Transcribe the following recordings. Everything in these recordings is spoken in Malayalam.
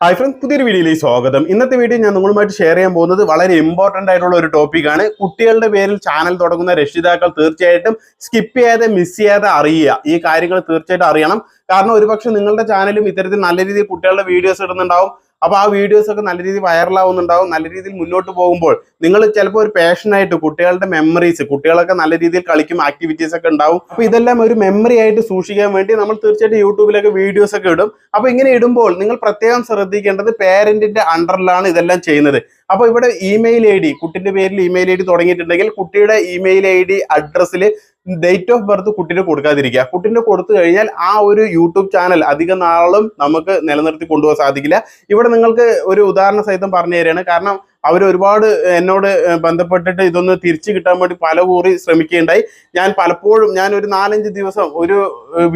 ഹായ് ഫ്രണ്ട്സ് പുതിയൊരു വീഡിയോയിലേക്ക് സ്വാഗതം. ഇന്നത്തെ വീഡിയോ ഞാൻ നിങ്ങളുമായിട്ട് ഷെയർ ചെയ്യാൻ പോകുന്നത് വളരെ ഇമ്പോർട്ടന്റ് ആയിട്ടുള്ള ഒരു ടോപ്പിക്കാണ് കുട്ടികളുടെ പേരിൽ ചാനൽ തുടങ്ങുന്ന രക്ഷിതാക്കൾ തീർച്ചയായിട്ടും സ്കിപ്പ് ചെയ്യാതെ മിസ് ചെയ്യാതെ അറിയുക. ഈ കാര്യങ്ങൾ തീർച്ചയായിട്ടും അറിയണം. കാരണം ഒരുപക്ഷെ നിങ്ങളുടെ ചാനലും ഇത്തരത്തിൽ നല്ല രീതിയിൽ കുട്ടികളുടെ വീഡിയോസ് ഇടുന്നുണ്ടാവും. അപ്പൊ ആ വീഡിയോസ് ഒക്കെ നല്ല രീതിയിൽ വൈറലാവുന്നുണ്ടാവും നല്ല രീതിയിൽ മുന്നോട്ട് പോകുമ്പോൾ നിങ്ങൾ ചിലപ്പോൾ ഒരു പാഷനായിട്ട് കുട്ടികളുടെ മെമ്മറീസ് കുട്ടികളൊക്കെ നല്ല രീതിയിൽ കളിക്കും ആക്ടിവിറ്റീസ് ഒക്കെ ഉണ്ടാവും. അപ്പൊ ഇതെല്ലാം ഒരു മെമ്മറി ആയിട്ട് സൂക്ഷിക്കാൻ വേണ്ടി നമ്മൾ തീർച്ചയായിട്ടും യൂട്യൂബിലൊക്കെ വീഡിയോസ് ഒക്കെ ഇടും. അപ്പൊ ഇങ്ങനെ ഇടുമ്പോൾ നിങ്ങൾ പ്രത്യേകം ശ്രദ്ധിക്കേണ്ടത് പേരന്റിന്റെ അണ്ടറിലാണ് ഇതെല്ലാം ചെയ്യുന്നത്. അപ്പൊ ഇവിടെ ഇമെയിൽ ഐ ഡി കുട്ടിന്റെ പേരിൽ ഇമെയിൽ ഐ ഡി തുടങ്ങിയിട്ടുണ്ടെങ്കിൽ കുട്ടിയുടെ ഇമെയിൽ ഐ ഡി അഡ്രസ്സിൽ ഡേറ്റ് ഓഫ് ബർത്ത് കുട്ടിന് കൊടുക്കാതിരിക്കുക. കുട്ടിന് കൊടുത്തു കഴിഞ്ഞാൽ ആ ഒരു യൂട്യൂബ് ചാനൽ അധിക നാളും നമുക്ക് നിലനിർത്തി കൊണ്ടുപോകാൻ സാധിക്കില്ല. ഇവിടെ നിങ്ങൾക്ക് ഒരു ഉദാഹരണ സഹിതം പറഞ്ഞു തരികയാണ്. കാരണം അവർ ഒരുപാട് എന്നോട് ബന്ധപ്പെട്ടിട്ട് ഇതൊന്ന് തിരിച്ചു കിട്ടാൻ വേണ്ടി പല കൂറി ശ്രമിക്കുകയുണ്ടായി. ഞാൻ പലപ്പോഴും ഞാൻ ഒരു നാലഞ്ച് ദിവസം ഒരു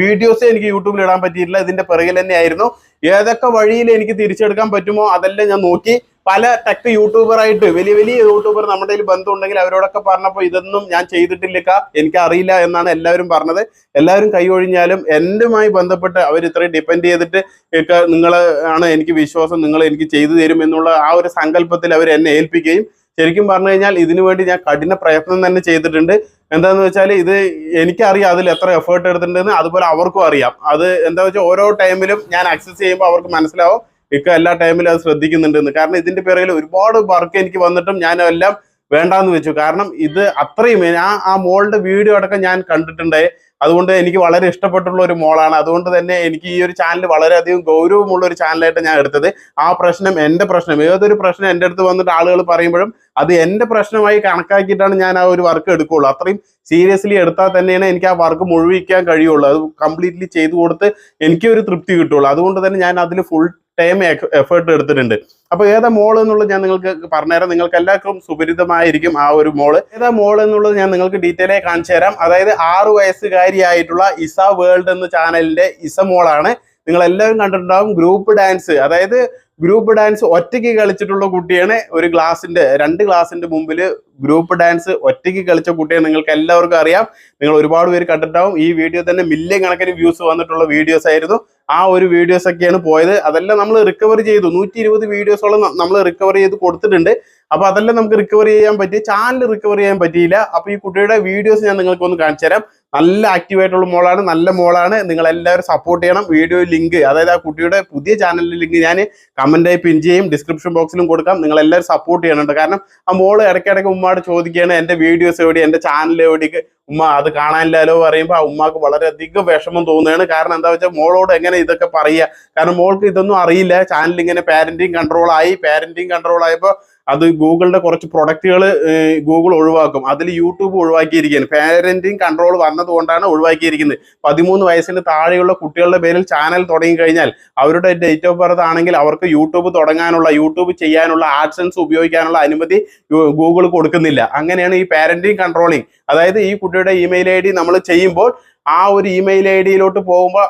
വീഡിയോസ് എനിക്ക് യൂട്യൂബിൽ ഇടാൻ പറ്റിയിട്ടില്ല. ഇതിന്റെ പിറകിൽ തന്നെ ആയിരുന്നു ഏതൊക്കെ വഴിയിൽ എനിക്ക് തിരിച്ചെടുക്കാൻ പറ്റുമോ അതെല്ലാം ഞാൻ നോക്കി. പല ടെക് യൂട്യൂബറായിട്ട് വലിയ വലിയ യൂട്യൂബർ നമ്മുടെ കയ്യിൽ ബന്ധമുണ്ടെങ്കിൽ അവരോടൊക്കെ പറഞ്ഞപ്പോൾ ഇതൊന്നും ഞാൻ ചെയ്തിട്ടില്ല എനിക്ക് അറിയില്ല എന്നാണ് എല്ലാവരും പറഞ്ഞത്. എല്ലാവരും കൈ ഒഴിഞ്ഞാലും എന്റെമായി ബന്ധപ്പെട്ട് അവർ ഇത്രയും ഡിപ്പെൻഡ് ചെയ്തിട്ട് ഒക്കെ നിങ്ങൾ ആണ് എനിക്ക് വിശ്വാസം നിങ്ങൾ എനിക്ക് ചെയ്തു തരും എന്നുള്ള ആ ഒരു സങ്കല്പത്തിൽ അവർ എന്നെ ഏൽപ്പിക്കുകയും ശരിക്കും പറഞ്ഞു കഴിഞ്ഞാൽ ഇതിനു വേണ്ടി ഞാൻ കഠിന പ്രയത്നം തന്നെ ചെയ്തിട്ടുണ്ട്. എന്താന്ന് വെച്ചാൽ ഇത് എനിക്കറിയാം അതിൽ എത്ര എഫേർട്ട് എടുത്തിട്ടുണ്ടെന്ന് അതുപോലെ അവർക്കും അറിയാം. അത് എന്താ വെച്ചാൽ ഓരോ ടൈമിലും ഞാൻ ആക്സസ് ചെയ്യുമ്പോൾ അവർക്ക് മനസ്സിലാവും. ഇക്ക എല്ലാ ടൈമിലും അത് ശ്രദ്ധിക്കുന്നുണ്ടെന്ന്. കാരണം ഇതിന്റെ പേരിൽ ഒരുപാട് വർക്ക് എനിക്ക് വന്നിട്ടും ഞാൻ എല്ലാം വേണ്ടാന്ന് വെച്ചു. കാരണം ഇത് അത്രയും ആ ആ മോളുടെ വീഡിയോ അടക്കം ഞാൻ കണ്ടിട്ടുണ്ട്. അതുകൊണ്ട് എനിക്ക് വളരെ ഇഷ്ടപ്പെട്ടുള്ള ഒരു മോളാണ്. അതുകൊണ്ട് തന്നെ എനിക്ക് ഈ ഒരു ചാനൽ വളരെയധികം ഗൗരവമുള്ള ഒരു ചാനലായിട്ട് ഞാൻ എടുത്തത്. ആ പ്രശ്നം എന്റെ പ്രശ്നം. ഏതൊരു പ്രശ്നം എന്റെ അടുത്ത് വന്നിട്ട് ആളുകൾ പറയുമ്പോഴും അത് എന്റെ പ്രശ്നമായി കണക്കാക്കിയിട്ടാണ് ഞാൻ ആ ഒരു വർക്ക് എടുക്കുകയുള്ളൂ അത്രയും സീരിയസ്ലി എടുത്താൽ തന്നെയാണ് എനിക്ക് ആ വർക്ക് മുഴുവിക്കാൻ കഴിയുള്ളൂ. അത് കംപ്ലീറ്റ്ലി ചെയ്തു കൊടുത്ത് എനിക്ക് ഒരു തൃപ്തി കിട്ടുള്ളൂ. അതുകൊണ്ട് തന്നെ ഞാൻ അതിൽ ഫുൾ ടൈം എഫേർട്ട് എടുത്തിട്ടുണ്ട്. അപ്പൊ ഏതാ മോൾ എന്നുള്ളത് ഞാൻ നിങ്ങൾക്ക് പറഞ്ഞുതരാം. നിങ്ങൾക്ക് എല്ലാവർക്കും സുപരിതമായിരിക്കും ആ ഒരു മോൾ ഏതാ മോൾ എന്നുള്ളത് ഞാൻ നിങ്ങൾക്ക് ഡീറ്റെയിൽ ആയി കാണിച്ചു തരാം. അതായത് ആറു വയസ്സുകാരിയായിട്ടുള്ള ഇസ വേൾഡ് എന്ന ചാനലിന്റെ ഇസ മോളാണ് നിങ്ങൾ എല്ലാവരും കണ്ടിട്ടുണ്ടാവും ഗ്രൂപ്പ് ഡാൻസ് അതായത് ഗ്രൂപ്പ് ഡാൻസ് ഒറ്റയ്ക്ക് കളിച്ചിട്ടുള്ള കുട്ടിയാണ് ഒരു ഗ്ലാസിന്റെ രണ്ട് ഗ്ലാസിന്റെ മുമ്പിൽ ഗ്രൂപ്പ് ഡാൻസ് ഒറ്റയ്ക്ക് കളിച്ച കുട്ടിയെ നിങ്ങൾക്ക് എല്ലാവർക്കും അറിയാം. നിങ്ങൾ ഒരുപാട് പേര് കണ്ടിട്ടുണ്ടാവും. ഈ വീഡിയോ തന്നെ മില്യൺ കണക്കിന് വ്യൂസ് വന്നിട്ടുള്ള വീഡിയോസ് ആയിരുന്നു. ആ ഒരു വീഡിയോസ് ഒക്കെയാണ് പോയത്. അതെല്ലാം നമ്മൾ റിക്കവർ ചെയ്തു. നൂറ്റി ഇരുപത് വീഡിയോസോളം നമ്മൾ റിക്കവർ ചെയ്ത് കൊടുത്തിട്ടുണ്ട്. അപ്പൊ അതെല്ലാം നമുക്ക് റിക്കവർ ചെയ്യാൻ പറ്റി. ചാനൽ റിക്കവർ ചെയ്യാൻ പറ്റിയില്ല. അപ്പൊ ഈ കുട്ടിയുടെ വീഡിയോസ് ഞാൻ നിങ്ങൾക്ക് ഒന്ന് കാണിച്ചു തരാം നല്ല ആക്റ്റീവ് ആയിട്ടുള്ള മോളാണ് നല്ല മോളാണ്. നിങ്ങൾ എല്ലാവരും സപ്പോർട്ട് ചെയ്യണം. വീഡിയോ ലിങ്ക് അതായത് ആ കുട്ടിയുടെ പുതിയ ചാനലിൽ ലിങ്ക് ഞാൻ കമന്റായി പിൻ ചെയ്യും. ഡിസ്ക്രിപ്ഷൻ ബോക്സിലും കൊടുക്കാം. നിങ്ങൾ എല്ലാവരും സപ്പോർട്ട് ചെയ്യണുണ്ട് കാരണം ആ മോൾ ഇടയ്ക്കിടയ്ക്ക് ഉമ്മയോട് ചോദിക്കുകയാണ് എന്റെ വീഡിയോസ് എവിടെ എന്റെ ചാനൽ എവിടേക്ക് ഉമ്മ അത് കാണാനില്ലല്ലോ പറയുമ്പോൾ ആ ഉമ്മാക്ക് വളരെയധികം വിഷമം തോന്നുകയാണ്. കാരണം എന്താ വെച്ചാൽ മോളോട് എങ്ങനെ ഇതൊക്കെ പറയുക? കാരണം മോൾക്ക് ഇതൊന്നും അറിയില്ല. ചാനൽ ഇങ്ങനെ പാരന്റിങ് കൺട്രോൾ ആയി. പാരന്റിങ് കൺട്രോൾ ആയപ്പോൾ അത് ഗൂഗിളിന്റെ കുറച്ച് പ്രൊഡക്റ്റുകൾ ഗൂഗിൾ ഒഴിവാക്കും. അതിൽ യൂട്യൂബ് ഒഴിവാക്കിയിരിക്കുകയാണ്. പാരന്റിങ് കൺട്രോൾ വന്നതുകൊണ്ടാണ് ഒഴിവാക്കിയിരിക്കുന്നത്. പതിമൂന്ന് വയസ്സിന് താഴെയുള്ള കുട്ടികളുടെ പേരിൽ ചാനൽ തുടങ്ങി കഴിഞ്ഞാൽ അവരുടെ ഡേറ്റ് ഓഫ് ബർത്ത് ആണെങ്കിൽ അവർക്ക് യൂട്യൂബ് തുടങ്ങാനുള്ള യൂട്യൂബ് ചെയ്യാനുള്ള ആഡ്സൻസ് ഉപയോഗിക്കാനുള്ള അനുമതി ഗൂഗിൾ കൊടുക്കുന്നില്ല. അങ്ങനെയാണ് ഈ പാരന്റിങ് കൺട്രോളിങ്. അതായത് ഈ കുട്ടിയുടെ ഇമെയിൽ ഐ നമ്മൾ ചെയ്യുമ്പോൾ ആ ഒരു ഇമെയിൽ ഐ ഡിയിലോട്ട് പോകുമ്പോൾ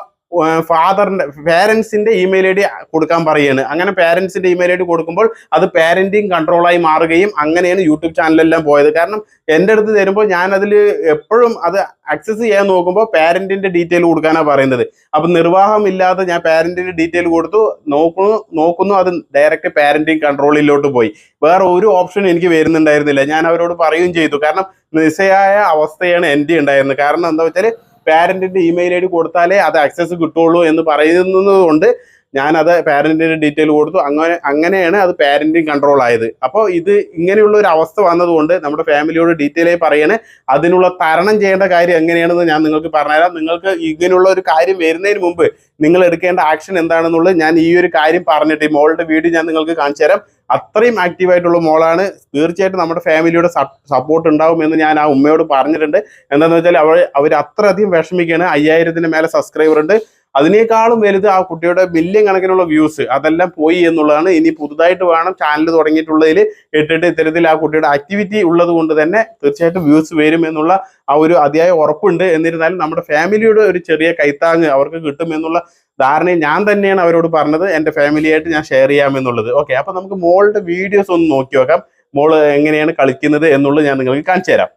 ഫാദറിന്റെ പേരൻസിന്റെ ഇമെയിൽ ഐ ഡി കൊടുക്കാൻ പറയുകയാണ് അങ്ങനെ പേരൻസിന്റെ ഇമെയിൽ ഐ ഡി കൊടുക്കുമ്പോൾ അത് പാരന്റിങ് കൺട്രോളായി മാറുകയും അങ്ങനെയാണ് യൂട്യൂബ് ചാനലെല്ലാം പോയത്. കാരണം എന്റെ അടുത്ത് തരുമ്പോൾ ഞാൻ അതിൽ എപ്പോഴും അത് ആക്സസ് ചെയ്യാൻ നോക്കുമ്പോൾ പാരന്റിന്റെ ഡീറ്റെയിൽ കൊടുക്കാനാണ് പറയുന്നത്. അപ്പം നിർവാഹം ഇല്ലാതെ ഞാൻ പാരന്റിന്റെ ഡീറ്റെയിൽ കൊടുത്തു. നോക്കുന്നു നോക്കുന്നു അത് ഡയറക്റ്റ് പാരന്റിങ് കൺട്രോളിലോട്ട് പോയി. വേറെ ഒരു ഓപ്ഷൻ എനിക്ക് വരുന്നുണ്ടായിരുന്നില്ല. ഞാൻ അവരോട് പറയുകയും ചെയ്തു. കാരണം നിസ്സയായ അവസ്ഥയാണ് എന്റെ ഉണ്ടായിരുന്നത്. കാരണം എന്താ വെച്ചാൽ പാരന്റിന്റെ ഇമെയിൽ ഐ ഡി കൊടുത്താലേ അത് ആക്സസ് കിട്ടുള്ളൂ എന്ന് പറയുന്നത് കൊണ്ട് ഞാൻ പാരന്റിന് ഡീറ്റെയിൽ കൊടുത്തു. അങ്ങനെ അങ്ങനെയാണ് അത് പാരന്റിങ് കൺട്രോൾ ആയത്. അപ്പോൾ ഇത് ഇങ്ങനെയുള്ള ഒരു അവസ്ഥ വന്നതുകൊണ്ട് നമ്മുടെ ഫാമിലിയോട് ഡീറ്റെയിൽ ആയി പറയണേ. അതിനുള്ള തരണം ചെയ്യേണ്ട കാര്യം എങ്ങനെയാണെന്ന് ഞാൻ നിങ്ങൾക്ക് പറഞ്ഞുതരാം. നിങ്ങൾക്ക് ഇങ്ങനെയുള്ള ഒരു കാര്യം വരുന്നതിന് മുമ്പ് നിങ്ങൾ എടുക്കേണ്ട ആക്ഷൻ എന്താണെന്നുള്ളത് ഞാൻ ഈ ഒരു കാര്യം പറഞ്ഞിട്ട് ഈ മോളുടെ വീഡിയോ ഞാൻ നിങ്ങൾക്ക് കാണിച്ചു തരാം. അത്രയും ആക്റ്റീവായിട്ടുള്ള മോളാണ്. തീർച്ചയായിട്ടും നമ്മുടെ ഫാമിലിയുടെ സപ്പോർട്ട് ഉണ്ടാവും എന്ന് ഞാൻ ആ ഉമ്മയോട് പറഞ്ഞിട്ടുണ്ട്. എന്താണെന്ന് വെച്ചാൽ അവർ അവർ അത്രയധികം വിഷമിക്കുകയാണ്. അയ്യായിരത്തിന് മേലെ സബ്സ്ക്രൈബർ ഉണ്ട്. അതിനേക്കാളും വലുത് ആ കുട്ടിയുടെ മില്യൺ കണക്കിനുള്ള വ്യൂസ് അതെല്ലാം പോയി എന്നുള്ളതാണ്. ഇനി പുതുതായിട്ട് വേണം ചാനൽ തുടങ്ങിയിട്ടുള്ളതിൽ ഇട്ടിട്ട് ഇത്തരത്തിൽ ആ കുട്ടിയുടെ ആക്ടിവിറ്റി ഉള്ളത് കൊണ്ട് തന്നെ തീർച്ചയായിട്ടും വ്യൂസ് വരും എന്നുള്ള ആ ഒരു അതിയായ ഉറപ്പുണ്ട്. എന്നിരുന്നാലും നമ്മുടെ ഫാമിലിയുടെ ഒരു ചെറിയ കൈത്താങ് അവർക്ക് കിട്ടും എന്നുള്ള ധാരണയും ഞാൻ തന്നെയാണ് അവരോട് പറഞ്ഞത്. എന്റെ ഫാമിലിയായിട്ട് ഞാൻ ഷെയർ ചെയ്യാമെന്നുള്ളത്. ഓക്കെ അപ്പം നമുക്ക് മോളുടെ വീഡിയോസ് ഒന്ന് നോക്കി നോക്കാം. മോൾ എങ്ങനെയാണ് കളിക്കുന്നത് എന്നുള്ളത് ഞാൻ നിങ്ങൾക്ക് കാണിച്ചു തരാം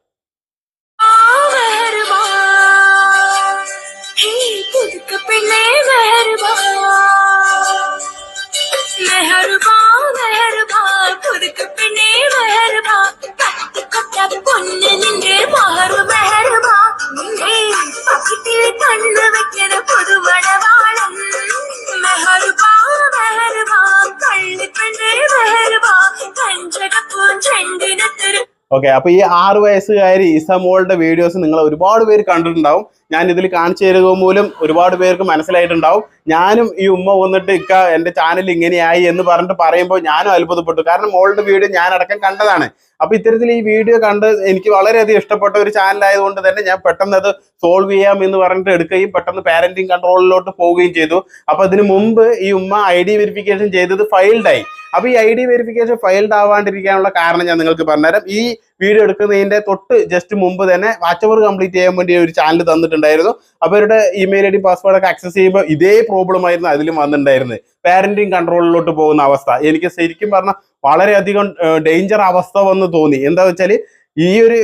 മഹറു ഓക്കെ അപ്പൊ ഈ ആറ് വയസ്സുകാരി ഇസമോളുടെ വീഡിയോസ് നിങ്ങൾ ഒരുപാട് പേര് കണ്ടിട്ടുണ്ടാവും. ഞാൻ ഇതിൽ കാണിച്ചു തരുക മൂലം ഒരുപാട് പേർക്ക് മനസ്സിലായിട്ടുണ്ടാവും. ഞാനും ഈ ഉമ്മ വന്നിട്ട് ഇക്ക എന്റെ ചാനൽ ഇങ്ങനെയായി എന്ന് പറഞ്ഞിട്ട് പറയുമ്പോൾ ഞാനും അത്ഭുതപ്പെട്ടു. കാരണം മോളുടെ വീഡിയോ ഞാൻ അടക്കം കണ്ടതാണ്. അപ്പൊ ഇത്തരത്തിൽ ഈ വീഡിയോ കണ്ട് എനിക്ക് വളരെയധികം ഇഷ്ടപ്പെട്ട ഒരു ചാനൽ ആയതുകൊണ്ട് തന്നെ ഞാൻ പെട്ടെന്ന് അത് സോൾവ് ചെയ്യാം എന്ന് പറഞ്ഞിട്ട് എടുക്കുകയും പെട്ടെന്ന് പാരന്റിങ് കൺട്രോളിലോട്ട് പോവുകയും ചെയ്തു. അപ്പൊ അതിന് മുമ്പ് ഈ ഉമ്മ ഐ ഡി വെരിഫിക്കേഷൻ ചെയ്തത് ഫൈൽഡായി അപ്പൊ ഈ ഐ ഡി വെരിഫിക്കേഷൻ ഫൈൽഡ് ആവാണ്ടിരിക്കാനുള്ള കാരണം ഞാൻ നിങ്ങൾക്ക് പറഞ്ഞുതരാം. ഈ വീഡിയോ എടുക്കുന്നതിന്റെ തൊട്ട് ജസ്റ്റ് മുമ്പ് തന്നെ വാച്ച് ഓവർ കംപ്ലീറ്റ് ചെയ്യാൻ വേണ്ടി ഒരു ചാനൽ തന്നിട്ടുണ്ടായിരുന്നു. അവരുടെ ഇമെയിൽ ഐ ഡി പാസ്വേഡ് ഒക്കെ ആക്സസ് ചെയ്യുമ്പോൾ ഇതേ പ്രോബ്ലം ആയിരുന്നു അതിലും വന്നിട്ടുണ്ടായിരുന്നത്. പാരന്റിങ് കൺട്രോളിലോട്ട് പോകുന്ന അവസ്ഥ. എനിക്ക് ശരിക്കും പറഞ്ഞാൽ വളരെയധികം ഡേഞ്ചർ അവസ്ഥ വന്ന് തോന്നി. എന്താ വെച്ചാൽ ഈ ഒരു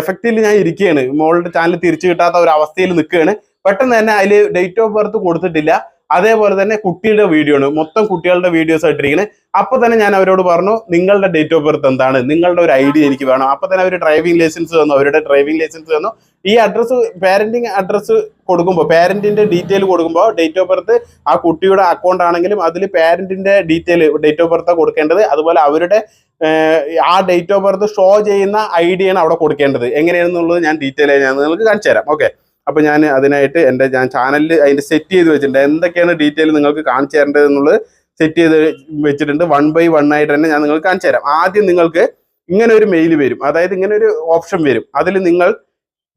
എഫക്റ്റിൽ ഞാൻ ഇരിക്കുകയാണ്. മോളുടെ ചാനൽ തിരിച്ചു കിട്ടാത്ത ഒരു അവസ്ഥയിൽ നിൽക്കുകയാണ്. പെട്ടെന്ന് തന്നെ അതിൽ ഡേറ്റ് ഓഫ് ബർത്ത് കൊടുത്തിട്ടില്ല. അതേപോലെ തന്നെ കുട്ടിയുടെ വീഡിയോ ആണ്. മൊത്തം കുട്ടികളുടെ വീഡിയോസ് ആയിട്ടിരിക്കുന്നത് അപ്പൊ തന്നെ ഞാൻ അവരോട് പറഞ്ഞു നിങ്ങളുടെ ഡേറ്റ് ഓഫ് ബർത്ത് എന്താണ്? നിങ്ങളുടെ ഒരു ഐ ഡി എനിക്ക് വേണം. അപ്പൊ തന്നെ അവർ ഡ്രൈവിംഗ് ലൈസൻസ് തന്നു. അവരുടെ ഡ്രൈവിംഗ് ലൈസൻസ് തന്നു. ഈ അഡ്രസ്സ് പാരന്റിങ് അഡ്രസ്സ് കൊടുക്കുമ്പോൾ പാരന്റിന്റെ ഡീറ്റെയിൽ കൊടുക്കുമ്പോൾ ഡേറ്റ് ഓഫ് ബർത്ത് ആ കുട്ടിയുടെ അക്കൗണ്ട് ആണെങ്കിലും അതിൽ പാരന്റിന്റെ ഡീറ്റെയിൽ ഡേറ്റ് ഓഫ് ബർത്ത് കൊടുക്കേണ്ടത്. അതുപോലെ അവരുടെ ആ ഡേറ്റ് ഓഫ് ബർത്ത് ഷോ ചെയ്യുന്ന ഐ ആണ് അവിടെ കൊടുക്കേണ്ടത്. എങ്ങനെയാണെന്നുള്ളത് ഞാൻ ഡീറ്റെയിൽ ഞാൻ നിങ്ങൾക്ക് കാണിച്ചു തരാം ഓക്കെ അപ്പൊ ഞാൻ അതിനായിട്ട് എന്റെ ഞാൻ ചാനലിൽ അതിന്റെ സെറ്റ് ചെയ്ത് വെച്ചിട്ടുണ്ട്. എന്തൊക്കെയാണ് ഡീറ്റെയിൽ നിങ്ങൾക്ക് കാണിച്ചു തരേണ്ടത് എന്നുള്ളത് സെറ്റ് ചെയ്ത് വെച്ചിട്ടുണ്ട്. വൺ ബൈ വൺ ആയിട്ട് തന്നെ ഞാൻ നിങ്ങൾക്ക് കാണിച്ചു തരാം. ആദ്യം നിങ്ങൾക്ക് ഇങ്ങനെ ഒരു മെയിൽ വരും. അതായത് ഇങ്ങനെ ഒരു ഓപ്ഷൻ വരും. അതിൽ നിങ്ങൾ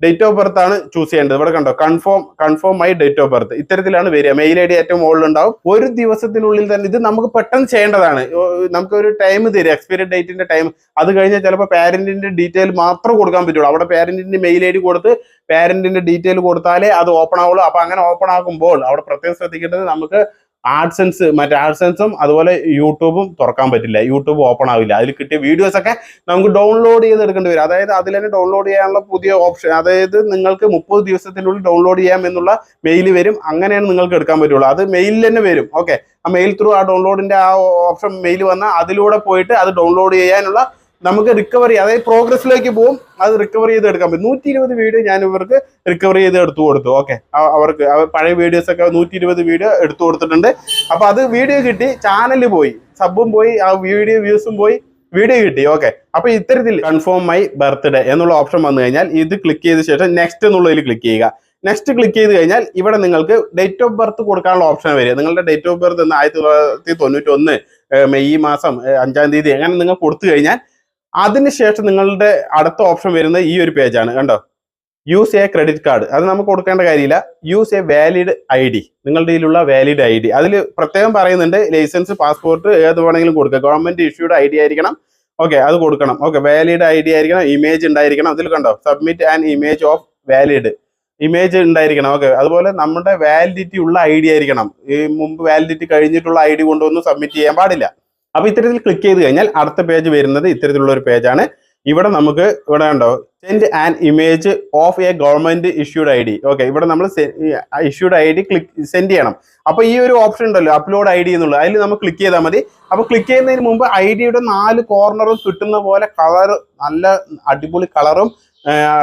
ഡേറ്റ് ഓഫ് ബർത്ത് ആണ് ചൂസ് ചെയ്യേണ്ടത്. ഇവിടെ കണ്ടോ confirm confirm my date of birth ഇത്തരത്തിലാണ് വരിക. മെയിൽ ഐ ഡി ഏറ്റവും മുകളിൽ ഉണ്ടാവും ഒരു ദിവസത്തിനുള്ളിൽ തന്നെ ഇത് നമുക്ക് പെട്ടെന്ന് ചെയ്യേണ്ടതാണ്. നമുക്ക് ഒരു ടൈം തരും. എക്സ്പയറി ഡേറ്റിന്റെ ടൈം അത് കഴിഞ്ഞാൽ ചിലപ്പോൾ പാരന്റിന്റെ ഡീറ്റെയിൽ മാത്രം കൊടുക്കാൻ പറ്റുള്ളൂ. അവിടെ പാരന്റിന്റെ മെയിൽ ഐ ഡി കൊടുത്ത് പാരന്റിന്റെ ഡീറ്റെയിൽ കൊടുത്താലേ അത് ഓപ്പൺ ആവുള്ളൂ. അപ്പൊ അങ്ങനെ ഓപ്പൺ ആകുമ്പോൾ അവിടെ പ്രത്യേകം ശ്രദ്ധിക്കേണ്ടത് നമുക്ക് ആഡ്സെൻസ് മറ്റേ ആഡ്സെൻസും അതുപോലെ യൂട്യൂബും തുറക്കാൻ പറ്റില്ല. യൂട്യൂബ് ഓപ്പൺ ആവില്ല. അതിൽ കിട്ടിയ വീഡിയോസ് ഒക്കെ നമുക്ക് ഡൗൺലോഡ് ചെയ്ത് എടുക്കേണ്ടി വരും. അതായത് അതിൽ തന്നെ ഡൗൺലോഡ് ചെയ്യാനുള്ള പുതിയ ഓപ്ഷൻ അതായത് നിങ്ങൾക്ക് മുപ്പത് ദിവസത്തിനുള്ളിൽ ഡൗൺലോഡ് ചെയ്യാം എന്നുള്ള മെയിൽ വരും. അങ്ങനെയാണ് നിങ്ങൾക്ക് എടുക്കാൻ പറ്റുള്ളൂ. അത് മെയിലിൽ തന്നെ വരും. ഓക്കെ ആ മെയിൽ ത്രൂ ആ ഡൗൺലോഡിന്റെ ആ ഓപ്ഷൻ മെയിൽ വന്നാൽ അതിലൂടെ പോയിട്ട് അത് ഡൗൺലോഡ് ചെയ്യാനുള്ള നമുക്ക് റിക്കവറി അതായത് പ്രോഗ്രസ്സിലേക്ക് പോകും അത് റിക്കവർ ചെയ്ത് എടുക്കാൻ പറ്റും. നൂറ്റി ഇരുപത് വീഡിയോ ഞാൻ ഇവർക്ക് റിക്കവർ ചെയ്ത് എടുത്തു കൊടുത്തു. ഓക്കെ അവർക്ക് പഴയ വീഡിയോസ് ഒക്കെ നൂറ്റി ഇരുപത് വീഡിയോ എടുത്തു കൊടുത്തിട്ടുണ്ട്. അപ്പൊ അത് വീഡിയോ കിട്ടി ചാനലിൽ പോയി. സബും പോയി ആ വീഡിയോ വ്യൂസും പോയി വീഡിയോ കിട്ടി. ഓക്കെ അപ്പൊ ഇത്തരത്തിൽ കൺഫേം മൈ ബർത്ത്ഡേ എന്നുള്ള ഓപ്ഷൻ വന്നു കഴിഞ്ഞാൽ ഇത് ക്ലിക്ക് ചെയ്ത ശേഷം നെക്സ്റ്റ് എന്നുള്ളതിൽ ക്ലിക്ക് ചെയ്യുക. നെക്സ്റ്റ് ക്ലിക്ക് ചെയ്ത് കഴിഞ്ഞാൽ ഇവിടെ നിങ്ങൾക്ക് ഡേറ്റ് ഓഫ് ബർത്ത് കൊടുക്കാനുള്ള ഓപ്ഷൻ വരിക. നിങ്ങളുടെ ഡേറ്റ് ഓഫ് ബർത്ത് എന്ന് ആയിരത്തി തൊള്ളായിരത്തി തൊണ്ണൂറ്റി ഒന്ന് മെയ് മാസം അഞ്ചാം തീയതി അങ്ങനെ നിങ്ങൾ കൊടുത്തു കഴിഞ്ഞാൽ അതിനുശേഷം നിങ്ങളുടെ അടുത്ത ഓപ്ഷൻ വരുന്നത് ഈ ഒരു പേജാണ് കണ്ടോ? യൂസ് എ ക്രെഡിറ്റ് കാർഡ് അത് നമുക്ക് കൊടുക്കേണ്ട കാര്യമില്ല. Use a valid I D നിങ്ങളുടെ കയ്യിലുള്ള വാലിഡ് ഐ ഡി അതിൽ പ്രത്യേകം പറയുന്നുണ്ട് ലൈസൻസ് പാസ്പോർട്ട് ഏത് വേണമെങ്കിലും കൊടുക്കുക. ഗവൺമെന്റ് ഇഷ്യൂഡ് ഐ ഡി ആയിരിക്കണം. ഓക്കെ അത് കൊടുക്കണം. ഓക്കെ വാലിഡ് ഐ ഡി ആയിരിക്കണം. ഇമേജ് ഉണ്ടായിരിക്കണം. അതിൽ കണ്ടോ? Submit and image of valid image ഉണ്ടായിരിക്കണം. ഓക്കെ അതുപോലെ നമ്മുടെ വാലിഡിറ്റി ഉള്ള ഐ ഡി ആയിരിക്കണം. ഈ മുമ്പ് വാലിഡിറ്റി കഴിഞ്ഞിട്ടുള്ള ഐ ഡി കൊണ്ടൊന്നും സബ്മിറ്റ് ചെയ്യാൻ പാടില്ല. അപ്പൊ ഇത്തരത്തിൽ ക്ലിക്ക് ചെയ്ത് കഴിഞ്ഞാൽ അടുത്ത പേജ് വരുന്നത് ഇത്തരത്തിലുള്ള ഒരു പേജാണ് ഇവിടെ നമുക്ക് ഇവിടെ ഉണ്ടോ send and image of a government issued ID okay ഇവിടെ നമ്മൾ issued I D click send ചെയ്യണം. അപ്പൊ ഈ ഒരു ഓപ്ഷൻ ഉണ്ടല്ലോ അപ്ലോഡ് ഐ ഡി എന്നുള്ളത്. അതിൽ നമ്മൾ ക്ലിക്ക് ചെയ്താൽ മതി. അപ്പൊ ക്ലിക്ക് ചെയ്യുന്നതിന് മുമ്പ് ഐ ഡിയുടെ നാല് കോർണറും കിട്ടുന്ന പോലെ കളർ നല്ല അടിപൊളി കളറും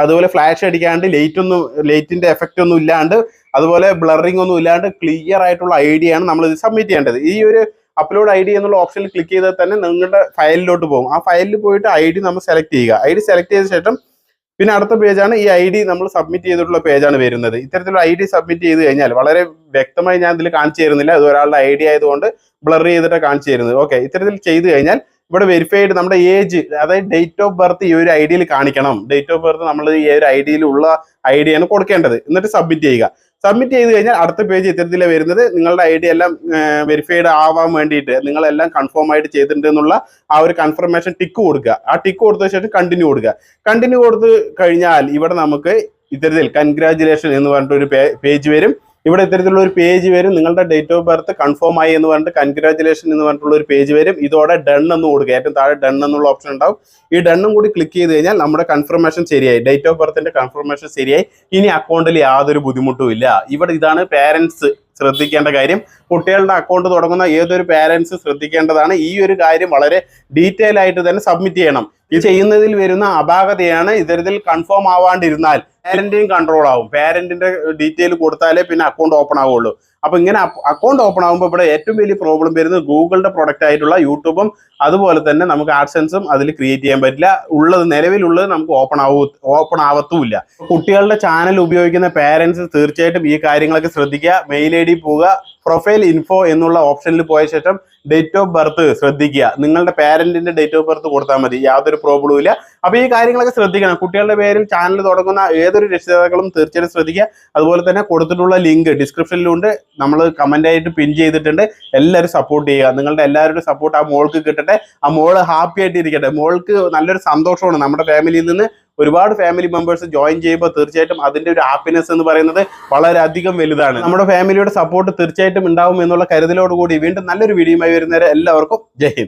അതുപോലെ ഫ്ലാഷ് അടിക്കാണ്ട് ലൈറ്റ് ഒന്നും ലൈറ്റിന്റെ എഫക്റ്റ് ഒന്നും ഇല്ലാണ്ട് അതുപോലെ ബ്ലറിംഗ് ഒന്നും ഇല്ലാണ്ട് ക്ലിയർ ആയിട്ടുള്ള ഐ ഡി ആണ് നമ്മൾ ഇത് സബ്മിറ്റ് ചെയ്യേണ്ടത്. ഈ ഒരു അപ്ലോഡ് ഐ ഡി എന്നുള്ള ഓപ്ഷനിൽ ക്ലിക്ക് ചെയ്താൽ തന്നെ നിങ്ങളുടെ ഫയലിലോട്ട് പോകും. ആ ഫയലിൽ പോയിട്ട് ഐ ഡി നമ്മൾ സെലക്ട് ചെയ്യുക. ഐ ഡി സെലക്ട് ചെയ്ത ശേഷം പിന്നെ അടുത്ത പേജാണ് ഈ ഐ ഡി നമ്മൾ സബ്മിറ്റ് ചെയ്തിട്ടുള്ള പേജാണ് വരുന്നത്. ഇത്തരത്തിലുള്ള ഐ ഡി സബ്മിറ്റ് ചെയ്ത് കഴിഞ്ഞാൽ വളരെ വ്യക്തമായി ഞാൻ ഇതിൽ കാണിച്ചു തരുന്നില്ല. അത് ഒരാളുടെ ഐ ഡി ആയതുകൊണ്ട് ബ്ലർ ചെയ്തിട്ടാണ് കാണിച്ചു തരുന്നത്. ഓക്കെ ഇത്തരത്തിൽ ചെയ്ത് കഴിഞ്ഞാൽ ഇവിടെ വെരിഫൈ വെരിഫൈഡ് നമ്മുടെ ഏജ് അതായത് ഡേറ്റ് ഓഫ് ബർത്ത് ഈ ഒരു ഐ ഡിയിൽ കാണിക്കണം. ഡേറ്റ് ഓഫ് ബർത്ത് നമ്മൾ ഈ ഒരു ഐ ഉള്ള ഐ കൊടുക്കേണ്ടത്. എന്നിട്ട് സബ്മിറ്റ് ചെയ്യുക. സബ്മിറ്റ് ചെയ്ത് കഴിഞ്ഞാൽ അടുത്ത പേജ് ഇത്തരത്തിലെ വരുന്നത് നിങ്ങളുടെ ഐ ഡി എല്ലാം വെരിഫൈഡ് ആവാൻ വേണ്ടിയിട്ട് നിങ്ങളെല്ലാം കൺഫേം ആയിട്ട് ചെയ്തിട്ടുണ്ട് എന്നുള്ള ആ ഒരു കൺഫർമേഷൻ ടിക്ക് കൊടുക്കുക. ആ ടിക്ക് കൊടുത്ത ശേഷം കണ്ടിന്യൂ കൊടുക്കുക. കണ്ടിന്യൂ കൊടുത്ത് കഴിഞ്ഞാൽ ഇവിടെ നമുക്ക് ഇത്തരത്തിൽ കൺഗ്രാചുലേഷൻ എന്ന് പറഞ്ഞിട്ട് ഒരു പേജ് വരും. ഇവിടെ ഇത്തരത്തിലുള്ള ഒരു പേജ് വരും. നിങ്ങളുടെ ഡേറ്റ് ഓഫ് ബർത്ത് കൺഫേം ആയി എന്ന് പറഞ്ഞിട്ട് കൺഗ്രാചുലേഷൻ എന്ന് പറഞ്ഞിട്ടുള്ള ഒരു പേജ് വരും. ഇതോടെ ഡൺ എന്ന് കൊടുക്കുക. ഏറ്റവും താഴെ ഡൺ എന്നുള്ള ഓപ്ഷൻ ഉണ്ടാവും. ഈ ഡണ്ണും കൂടി ക്ലിക്ക് ചെയ്ത് കഴിഞ്ഞാൽ നമ്മുടെ കൺഫർമേഷൻ ശരിയായി. ഡേറ്റ് ഓഫ് ബർത്തിന്റെ കൺഫർമേഷൻ ശരിയായി. ഇനി അക്കൗണ്ടിൽ യാതൊരു ബുദ്ധിമുട്ടും ഇല്ല. ഇവിടെ ഇതാണ് പാരന്റ്സ് ശ്രദ്ധിക്കേണ്ട കാര്യം. കുട്ടികളുടെ അക്കൗണ്ട് തുടങ്ങുന്ന ഏതൊരു പാരൻസ് ശ്രദ്ധിക്കേണ്ടതാണ്. ഈ ഒരു കാര്യം വളരെ ഡീറ്റെയിൽ ആയിട്ട് തന്നെ സബ്മിറ്റ് ചെയ്യണം. ഇത് ചെയ്യുന്നതിൽ വരുന്ന അപാകതയാണ് ഇത്തരത്തിൽ കൺഫേം ആവാണ്ടിരുന്നാൽ പാരന്റിനും കൺട്രോൾ ആവും. പാരന്റിന്റെ ഡീറ്റെയിൽ കൊടുത്താലേ പിന്നെ അക്കൗണ്ട് ഓപ്പൺ ആവുള്ളൂ. അപ്പൊ ഇങ്ങനെ അക്കൗണ്ട് ഓപ്പൺ ആകുമ്പോൾ ഇവിടെ ഏറ്റവും വലിയ പ്രോബ്ലം വരുന്നത് ഗൂഗിളിന്റെ പ്രൊഡക്റ്റ് ആയിട്ടുള്ള യൂട്യൂബും അതുപോലെ തന്നെ നമുക്ക് ആഡ്സൻസും അതിൽ ക്രിയേറ്റ് ചെയ്യാൻ പറ്റില്ല. ഉള്ളത് നിലവിലുള്ളത് നമുക്ക് ഓപ്പൺ ആവൂ ഓപ്പൺ ആവത്തുമില്ല കുട്ടികളുടെ ചാനൽ ഉപയോഗിക്കുന്ന പാരന്റ്സ് തീർച്ചയായിട്ടും ഈ കാര്യങ്ങളൊക്കെ ശ്രദ്ധിക്കുക. മെയിൽ ഐ ഡി പോവുക. പ്രൊഫൈൽ ഇൻഫോ എന്നുള്ള ഓപ്ഷനിൽ പോയ ശേഷം ഡേറ്റ് ഓഫ് ബർത്ത് ശ്രദ്ധിക്കുക. നിങ്ങളുടെ പാരന്റിന്റെ ഡേറ്റ് ഓഫ് ബർത്ത് കൊടുത്താൽ മതി. യാതൊരു പ്രോബ്ലവും ഇല്ല. അപ്പൊ ഈ കാര്യങ്ങളൊക്കെ ശ്രദ്ധിക്കണം. കുട്ടികളുടെ പേരിൽ ചാനൽ തുടങ്ങുന്ന ഏതൊരു രക്ഷിതാക്കളും തീർച്ചയായിട്ടും ശ്രദ്ധിക്കുക. അതുപോലെ തന്നെ കൊടുത്തിട്ടുള്ള ലിങ്ക് ഡിസ്ക്രിപ്ഷനിലുണ്ട് നമ്മൾ കമന്റ് ആയിട്ട് പിൻ ചെയ്തിട്ടുണ്ട്. എല്ലാവരും സപ്പോർട്ട് ചെയ്യുക. നിങ്ങളുടെ എല്ലാവരുടെയും സപ്പോർട്ട് ആ മോൾക്ക് കിട്ടട്ടെ. ആ മോൾ ഹാപ്പി ആയിട്ട് ഇരിക്കട്ടെ മോൾക്ക് നല്ലൊരു സന്തോഷമാണ്. നമ്മുടെ ഫാമിലിയിൽ നിന്ന് ഒരുപാട് ഫാമിലി മെമ്പേഴ്സ് ജോയിൻ ചെയ്യുമ്പോൾ തീർച്ചയായിട്ടും അതിന്റെ ഒരു ഹാപ്പിനെസ് എന്ന് പറയുന്നത് വളരെയധികം വലുതാണ്. നമ്മുടെ ഫാമിലിയുടെ സപ്പോർട്ട് തീർച്ചയായിട്ടും ഉണ്ടാവും എന്നുള്ള കരുതലോടുകൂടി വീണ്ടും നല്ലൊരു വീഡിയോയുമായി വരുന്നവരെ എല്ലാവർക്കും ജയ് ഹിന്ദ്.